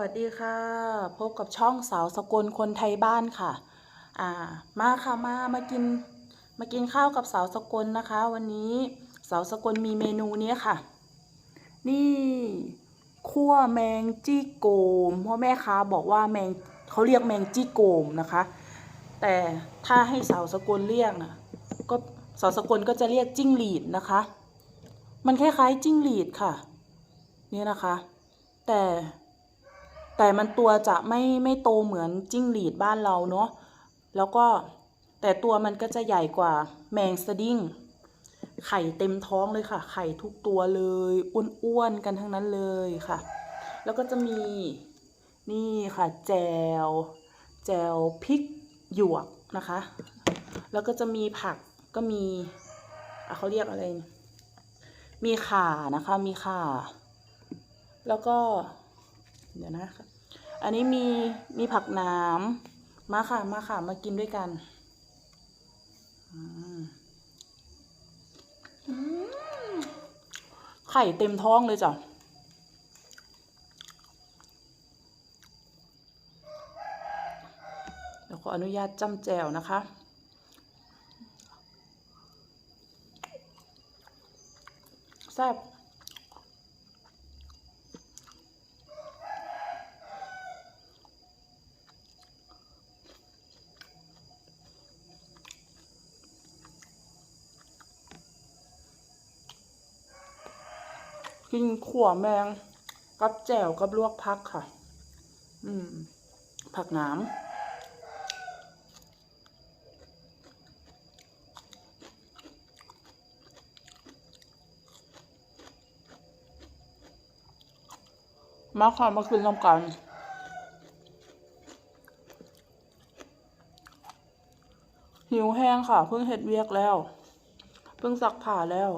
วัสดีค่ะ พบกับช่องสาวสกลคนไทยบ้านค่ะ อ่า มาค่ะมามากินมากินข้าวกับสาวสกลนะคะ วันนี้สาวสกลมีเมนูนี้ค่ะ นี่คั่วแมงจี้โกมเพราะแม่ค้าบอกว่าแมงเขาเรียกแมงจี้โกมนะคะ แต่ถ้าให้สาวสกลเรียกนะก็สาวสกลก็จะเรียกจิ้งหรีดนะคะ มันคล้ายๆจิ้งหรีดค่ะ นี่นะคะ แต่ แต่มันตัวจะไม่ไม่โตเหมือนจิ้งหรีดบ้านเราเนาะแล้วก็แต่ตัวมันก็จะใหญ่กว่าแมงสดิ้งไข่เต็มท้องเลยค่ะ ไข่ทุกตัวเลยอ้วนๆกันทั้งนั้นเลยค่ะ แล้วก็จะมีนี่ค่ะแจวแจวพริกหยวกนะคะ แล้วก็จะมีผักก็มีเขาเรียกอะไร มีข่านะคะ มีข่า แล้วก็ เดี๋ยวนะคะอันนี้มีมีผักหน้ำมาค่ะมาค่ะมากินด้วยกันไข่เต็มท้องเลยจ้ะเดี๋ยวขออนุญาตจ้ำแจวนะคะแซ่บ กินขั่วแมง กับแจ่วกับลวกพักค่ะ อืม ผักหน้ำมาค่ะมากินน้ำกันหิวแห้งค่ะ เพิ่งเห็ดเวียกแล้ว เพิ่งซักผ้าแล้ว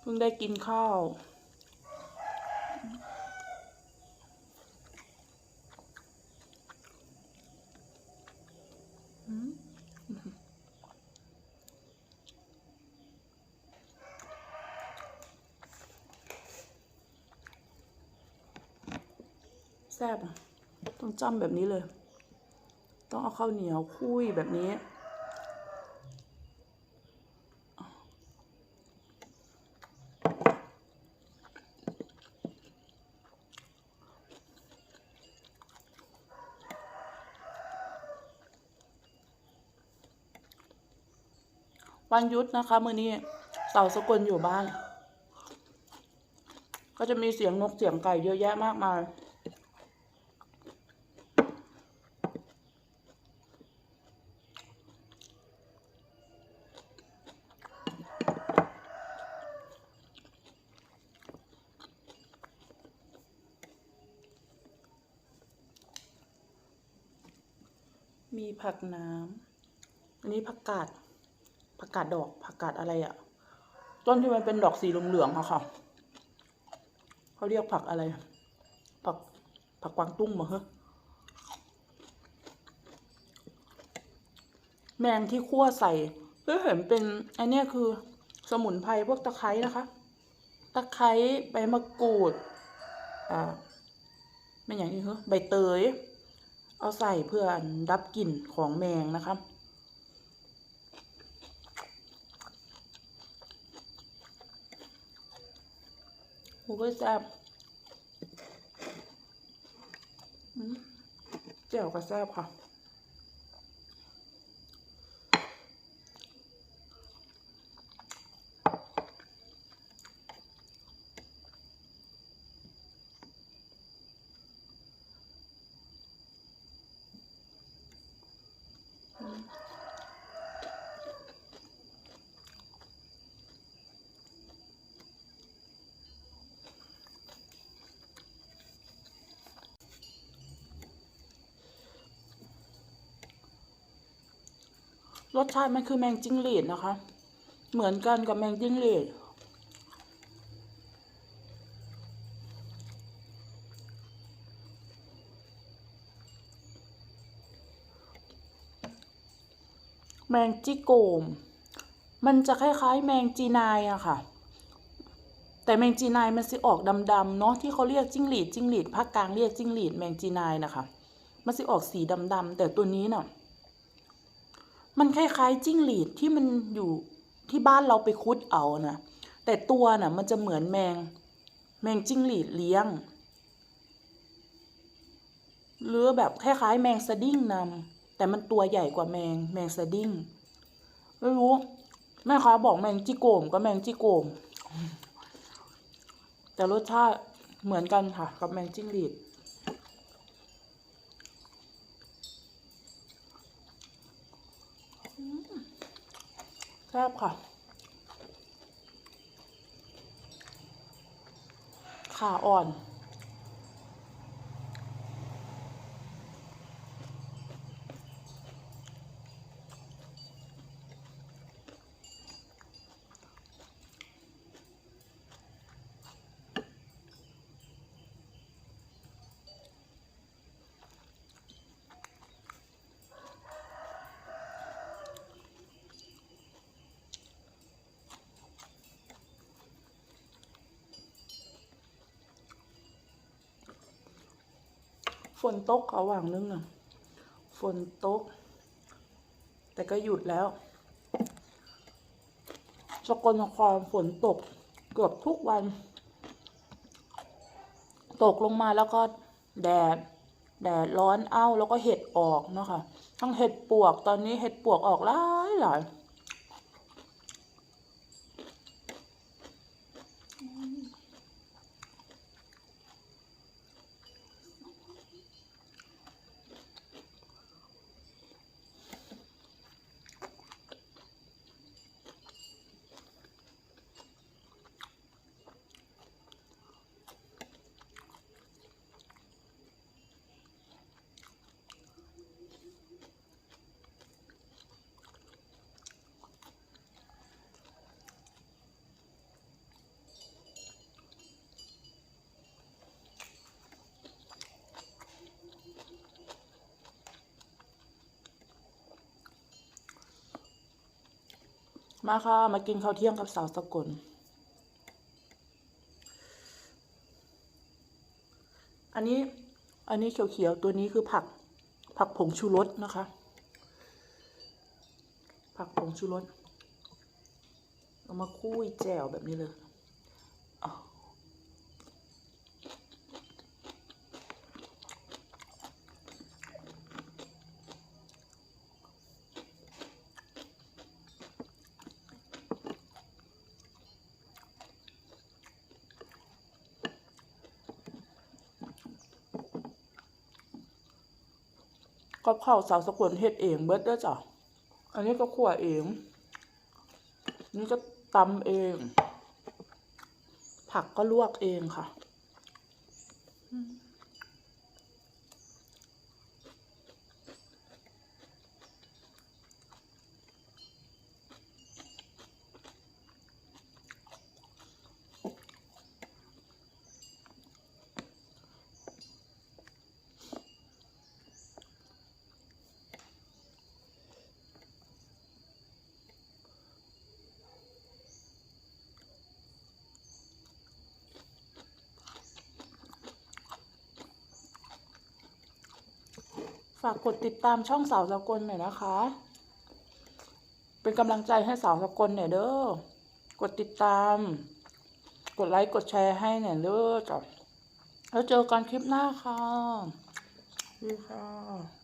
เพิ่งได้กินข้าว ซ่บต้องจ้ำแบบนี้เลย ต้องเอาข้าวเหนียวคุยแบบนี้ วันยุดนะคะ มือนี้เสาสกลอยู่บ้าน ก็จะมีเสียงนกเสียงไก่เยอะแยะมากมาย มีผักน้ำอันนี้ผักกาดผักกาดดอกผักกาดอะไรอะต้นที่มันเป็นดอกสีเหลืองๆอะค่ะเขาเรียกผักอะไร ผักผักกวางตุ้งเหรอฮะแมงที่คั่วใส่เพื่อเห็นเป็นอันนี้คือสมุนไพรพวกตะไคร้นะคะ ตะไคร้ใบมะกรูด อ่าไม่อย่างนี้เหรอใบเตย เอาใส่เพื่อดับกลิ่นของแมงนะคะโอ้ยแซ่บอืมแจ่วก็แซ่บค่ะ รสชาติมันคือแมงจิ้งหรีดนะคะ เหมือนกันกับแมงจิ้งหรีดแมงจิโกม มันจะคล้ายๆ แมงจีนายอะค่ะ แต่แมงจีนายมันสิออกดำๆเนาะที่เขาเรียกจิ้งหรีดจิ้งหรีดภาคกลางเรียกจิ้งหรีดแมงจีนายนะคะ มันสิออกสีดำๆแต่ตัวนี้เน่ะ มันคล้ายๆจิ้งหรีดที่มันอยู่ที่บ้านเราไปคุดเอานะแต่ตัวน่ะมันจะเหมือนแมง แมงจิ้งหรีดเลี้ยง หรือแบบคล้ายๆแมงสดิ้งนำแต่มันตัวใหญ่กว่าแมงแมงสดิ้งไม่รู้แม่ค้าบอกแมงจิโกมก็แมงจิโกมแต่รสชาติเหมือนกันค่ะ กับแมงจิ้งหรีด แซ่บค่ะ ขาอ่อน ฝนตกเขาหว่างนึงอะ ฝนตก แต่ก็หยุดแล้ว สกลนครฝนตกเกือบทุกวัน ตกลงมาแล้วก็แดด แดดร้อนเอ้าแล้วก็เห็ดออกเนาะค่ะทั้งเห็ดปวกตอนนี้เห็ดปวกออกหลายหลาย มาค่ะ มากินข้าวเที่ยงกับสาวสกล อันนี้ อันนี้เขียวๆ ตัวนี้คือผัก ผักผงชูรสนะคะ ผักผงชูรส เอามาคุยแจ่วแบบนี้เลย กับข้าวสาวสกลเฮ็ดเองเบิดเด้อจ้ะอันนี้ก็ขั่วเอง นี่ก็ตำเอง ผักก็ลวกเองค่ะ ฝากกดติดตามช่องสาวสกลหน่อยนะคะ เป็นกำลังใจให้สาวสกลหน่อยเด้อ กดติดตาม กดไลค์กดแชร์ให้หน่อยเด้อจ้ะแล้วเจอกันคลิปหน้าค่ะดีค่ะ